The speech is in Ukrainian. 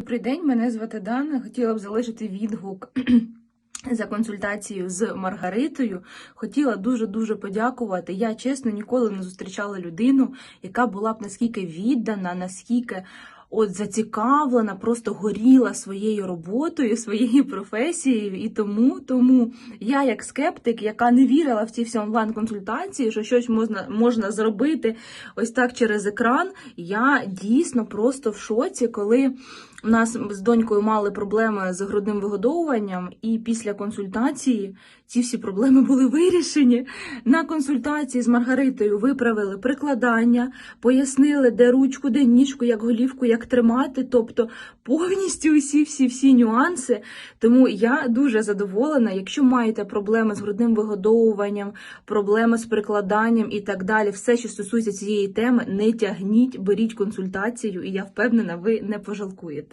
Добрий день, мене звати Дана. Хотіла б залишити відгук за консультацією з Маргаритою. Хотіла дуже-дуже подякувати. Я чесно ніколи не зустрічала людину, яка була б наскільки віддана, наскільки. От зацікавлена, просто горіла своєю роботою, своєю професією, і тому, тому я, як скептик, яка не вірила в ці всі онлайн-консультації, що щось можна, можна зробити ось так через екран, я дійсно просто в шоці, коли у нас з донькою мали проблеми з грудним вигодовуванням, і після консультації ці всі проблеми були вирішені. На консультації з Маргаритою виправили прикладання, пояснили, де ручку, де ніжку, як голівку, як тримати, тобто повністю усі всі всі нюанси. Тому я дуже задоволена. Якщо маєте проблеми з грудним вигодовуванням, проблеми з прикладанням і так далі, все, що стосується цієї теми, не тягніть, беріть консультацію, і я впевнена, ви не пожалкуєте.